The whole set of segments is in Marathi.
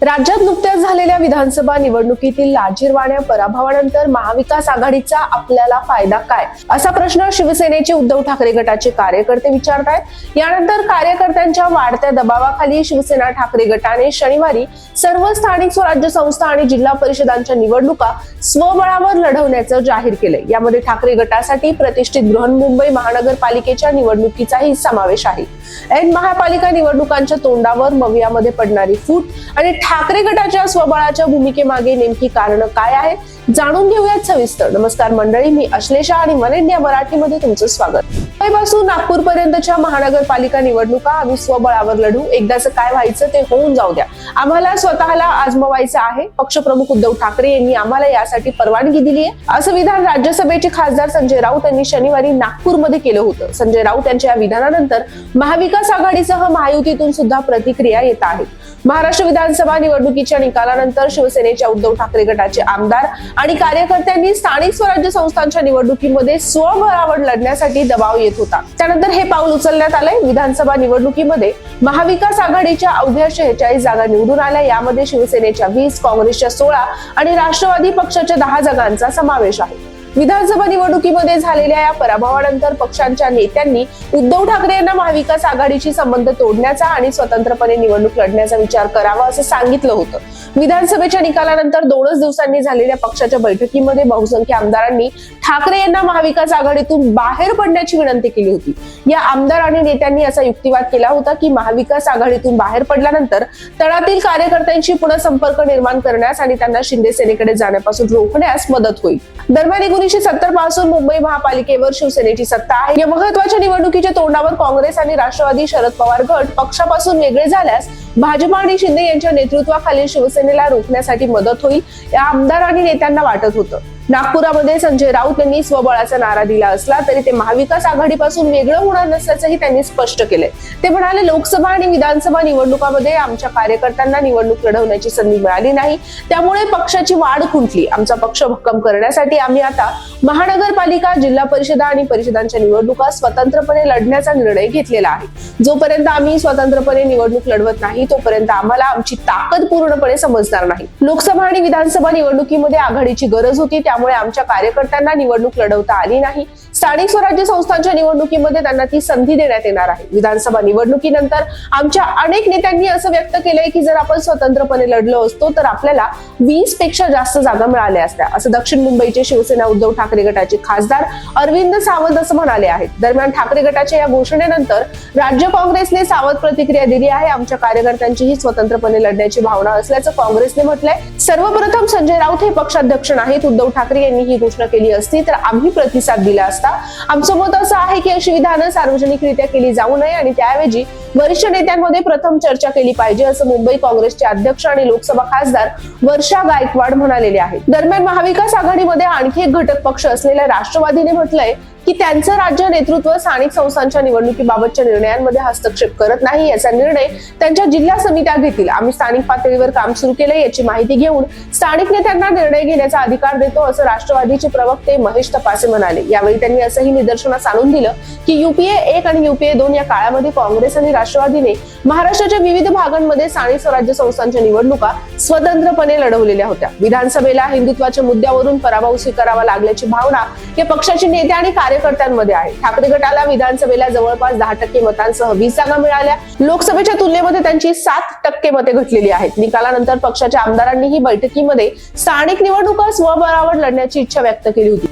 राज्यात नुकत्याच झालेल्या विधानसभा निवडणुकीतील लाजीरवाण्या पराभवानंतर महाविकास आघाडीचा आपल्याला फायदा काय? असा प्रश्न शिवसेनेचे उद्धव ठाकरे गटाचे कार्यकर्ते विचारतायत. यानंतर कार्यकर्त्यांच्या वाढत्या दबावाखाली शिवसेना ठाकरे गटाने शनिवारी सर्व स्थानिक स्वराज्य संस्था आणि जिल्हा परिषदांच्या निवडणुका स्वबळावर लढवण्याचं जाहीर केलंय. यामध्ये ठाकरे गटासाठी प्रतिष्ठित बृहन्मुंबई महानगरपालिकेच्या निवडणुकीचाही समावेश आहे. ऐन महापालिका निवडणुकांच्या तोंडावर मवियामध्ये पडणारी फूट आणि ठाकरे गटाच्या स्वबळाच्या भूमिकेमागे नेमकी कारण काय आहे जाणून घेऊयात सविस्तर. नमस्कार मंडळी मी अश्लेषा आणि मन इंडिया मराठीमध्ये तुमचं स्वागत. मुंबईपासून नागपूर पर्यंतच्या महानगरपालिका निवडणुका आम्ही स्वबळावर लढू. एकदाच काय व्हायचं ते होऊन जाऊ द्या. आम्हाला स्वतःला आजमवायचं आहे. पक्षप्रमुख उद्धव ठाकरे यांनी आम्हाला यासाठी परवानगी दिली आहे. असं विधान राज्यसभेचे खासदार संजय राऊत यांनी शनिवारी नागपूरमध्ये केलं होतं. संजय राऊत यांच्या या विधानानंतर महाविकास आघाडीसह महायुतीतून सुद्धा प्रतिक्रिया येत आहेत महाराष्ट्र विधानसभा निवडणुकीच्या निकालानंतर शिवसेनेच्या उद्धव ठाकरे गटाचे आमदार आणि कार्यकर्त्यांनी स्थानिक स्वराज्य संस्थांच्या निवडणुकीमध्ये स्वबळावर लढण्यासाठी दबाव येत होता. त्यानंतर हे पाऊल उचलण्यात आलंय. विधानसभा निवडणुकीमध्ये महाविकास आघाडीच्या अवघ्या शेहेचाळीस जागा निवडून आल्या. यामध्ये शिवसेनेच्या वीस काँग्रेसच्या सोळा आणि राष्ट्रवादी पक्षाच्या दहा जागांचा समावेश आहे. विधानसभा निवडणुकीमध्ये झालेल्या या पराभवानंतर पक्षांच्या नेत्यांनी उद्धव ठाकरे यांना महाविकास आघाडीशी संबंध तोडण्याचा आणि स्वतंत्रपणे निवडणूक लढण्याचा विचार करावा असं सांगितलं होतं. विधानसभेच्या निकालानंतर दोनच दिवसांनी झालेल्या पक्षाच्या बैठकीमध्ये बहुसंख्य आमदारांनी ठाकरे यांना महाविकास आघाडीतून बाहेर पडण्याची विनंती केली होती. या आमदार आणि नेत्यांनी असा युक्तिवाद केला होता की महाविकास आघाडीतून बाहेर पडल्यानंतर तळातील कार्यकर्त्यांशी पुन्हा संपर्क निर्माण करण्यास आणि त्यांना शिंदे सेनेकडे जाण्यापासून रोखण्यास मदत होईल. दरम्यान एकोणीसशे सत्तरपासून मुंबई महापालिकेवर शिवसेनेची सत्ता आहे. या महत्त्वाच्या निवडणुकीच्या तोंडावर काँग्रेस आणि राष्ट्रवादी शरद पवार गट पक्षापासून वेगळे झाल्यास भाजपा आणि शिंदे यांच्या नेतृत्वाखालील शिवसेनेला रोखण्यासाठी मदत होईल या आमदार आणि नेत्यांना वाटत होतं. नागपुरामध्ये संजय राऊत यांनी स्वबळाचा नारा दिला असला तरी ते महाविकास आघाडीपासून वेगळं होणार नसल्याचंही त्यांनी स्पष्ट केलंय. ते म्हणाले लोकसभा आणि विधानसभा निवडणुकामध्ये आमच्या कार्यकर्त्यांना निवडणूक लढवण्याची संधी मिळाली नाही. त्यामुळे पक्षाची वाढ खुंटली. आमचा पक्ष भक्कम करण्यासाठी आम्ही आता महानगरपालिका जिल्हा परिषदा आणि परिषदांच्या निवडणुका स्वतंत्रपणे लढण्याचा निर्णय घेतलेला आहे. जोपर्यंत आम्ही स्वतंत्रपणे निवडणूक लढवत नाही तोपर्यंत आम्हाला आमची ताकद पूर्णपणे समजणार नाही. लोकसभा आणि विधानसभा निवडणुकीमध्ये आघाडीची गरज होती त्या त्यामुळे आमच्या कार्यकर्त्यांना निवडणूक लढवता आली नाही. स्थानिक स्वराज्य संस्थांच्या निवडणुकीमध्ये त्यांना ती संधी देण्यात येणार आहे. विधानसभा निवडणुकीनंतर आमच्या अनेक नेत्यांनी असं व्यक्त केलंय की जर आपण स्वतंत्रपणे लढलो असतो तर आपल्याला वीसपेक्षा जास्त जागा मिळाल्या असत्या. असं दक्षिण मुंबईचे शिवसेना उद्धव ठाकरे गटाचे खासदार अरविंद सावंत असं म्हणाले आहेत. दरम्यान ठाकरे गटाच्या या घोषणेनंतर राज्य काँग्रेसने सावध प्रतिक्रिया दिली आहे. आमच्या कार्यकर्त्यांचीही स्वतंत्रपणे लढण्याची भावना असल्याचं काँग्रेसने म्हटलंय. सर्वप्रथम संजय राऊत हे पक्षाध्यक्ष नाहीत. उद्धव ठाकरे यांनी ही घोषणा केली असती तर आम्ही प्रतिसाद दिला असता. आमचं मत असं आहे की अशी विधानं सार्वजनिकरित्या केली जाऊ नये आणि त्याऐवजी वरिष्ठ नेत्यांमध्ये प्रथम चर्चा केली पाहिजे असं मुंबई काँग्रेसचे अध्यक्ष आणि लोकसभा खासदार वर्षा गायकवाड म्हणालेले आहेत. दरम्यान महाविकास आघाडीमध्ये आणखी एक घटक पक्ष असलेल्या राष्ट्रवादीने म्हटलंय की त्यांचं राज्य नेतृत्व स्थानिक संस्थांच्या निवडणुकीबाबतच्या निर्णयांमध्ये हस्तक्षेप करत नाही याचा निर्णय त्यांच्या जिल्हा समित्या घेतील. आम्ही स्थानिक पातळीवर काम सुरू केले याची माहिती घेऊन स्थानिक नेत्यांना निर्णय घेण्याचा अधिकार देतो असं राष्ट्रवादीचे प्रवक्ते महेश तपासे म्हणाले. यावेळी त्यांनी असंही निदर्शनास आणून दिलं की युपीए एक आणि युपीए दोन या काळामध्ये काँग्रेस आणि राष्ट्रवादीने महाराष्ट्राच्या विविध भागांमध्ये स्थानिक स्वराज्य संस्थांच्या निवडणुका स्वतंत्रपणे लढवलेल्या होत्या. विधानसभेला हिंदुत्वाच्या मुद्द्यावरून पराभव स्वीकारावा लागल्याची भावना या पक्षाचे नेते आणि कार्यकर्त्यांमध्ये आहे. ठाकरे गटाला विधानसभेला जवळपास दहा टक्के मतांसह वीस जागा मिळाल्या. लोकसभेच्या तुलनेमध्ये त्यांची सात टक्के मते घटलेली आहेत. निकालानंतर पक्षाच्या आमदारांनीही बैठकीमध्ये स्थानिक निवडणुका स्वबळावर लढण्याची इच्छा व्यक्त केली होती.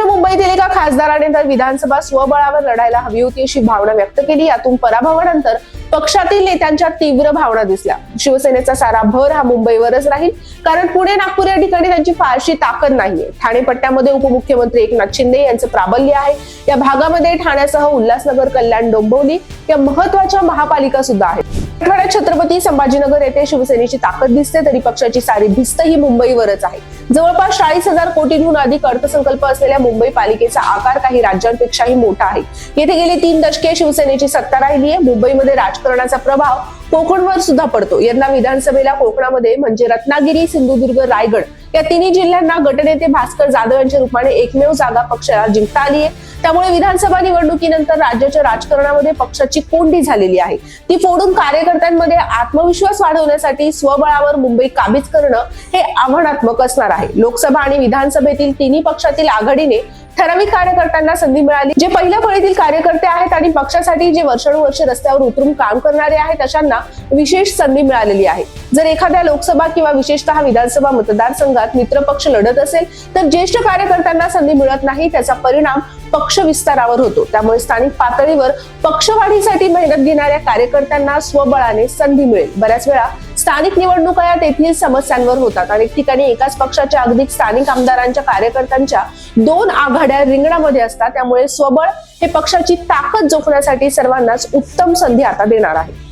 मुंबईतील एका खासदाराने तर विधानसभा स्वबळावर लढायला हवी होती अशी भावना व्यक्त केली. यातून पराभवानंतर पक्षातील नेत्यांच्या तीव्र भावना दिसल्या. शिवसेनेचा सारा भर हा मुंबईवरच राहील. कारण पुणे नागपूर या ठिकाणी त्यांची फारशी ताकद नाहीये. ठाणे पट्ट्यामध्ये उपमुख्यमंत्री एकनाथ शिंदे यांचं प्राबल्य आहे. या भागामध्ये ठाण्यासह उल्हासनगर कल्याण डोंबिवली या महत्त्वाच्या महापालिका सुद्धा आहेत. मराठवाड्यात छत्रपती संभाजीनगर येथे शिवसेनेची ताकद दिसते तरी पक्षाची सारी भिस्त ही मुंबईवरच आहे. जवळपास चाळीस हजार कोटींहून अधिक अर्थसंकल्प असलेल्या मुंबई पालिकेचा आकार काही राज्यांपेक्षाही मोठा आहे. येथे गेली तीन दशके शिवसेनेची सत्ता राहिली आहे मुंबईमध्ये राज राजकारणाचा प्रभाव कोकणवर सुद्धा पडतो. यंदा विधानसभेला कोकणामध्ये म्हणजे रत्नागिरी सिंधुदुर्ग रायगड या तिन्ही जिल्ह्यांना गटनेते भास्कर जाधव यांच्या रूपाने एकमेव जागा पक्षाला जिंकता आली आहे. त्यामुळे विधानसभा निवडणुकीनंतर राज्याच्या राजकारणामध्ये पक्षाची कोंडी झालेली आहे. ती फोडून कार्यकर्त्यांमध्ये आत्मविश्वास वाढवण्यासाठी स्वबळावर मुंबई काबीज करणं हे आव्हानात्मक असणार आहे. लोकसभा आणि विधानसभेतील तिन्ही पक्षातील आघाडीने ठराविक कार्यकर्त्यांना संधी मिळाली. जे पहिल्या फळीतील कार्यकर्ते आहेत आणि पक्षासाठी जे वर्षानुवर्ष रस्त्यावर उतरून काम करणारे आहेत अशांना विशेष संधी मिळालेली आहे. जर एखाद्या लोकसभा किंवा विशेषतः विधानसभा मतदारसंघात मित्रपक्ष लढत असेल तर ज्येष्ठ कार्यकर्त्यांना संधी मिळत नाही त्याचा परिणाम पक्ष विस्तारावर होतो. त्यामुळे स्थानिक पातळीवर पक्षवाढीसाठी मेहनत घेणाऱ्या कार्यकर्त्यांना स्वबळाने संधी मिळेल. बऱ्याच वेळा स्थानिक निवडणुका या तेथील समस्यांवर होतात. अनेक ठिकाणी एकाच पक्षाच्या अगदी स्थानिक आमदारांच्या कार्यकर्त्यांच्या दोन आघाड्या रिंगणामध्ये असतात. त्यामुळे स्वबळ हे पक्षाची ताकद जोखण्यासाठी सर्वांनाच उत्तम संधी आता देणार आहे.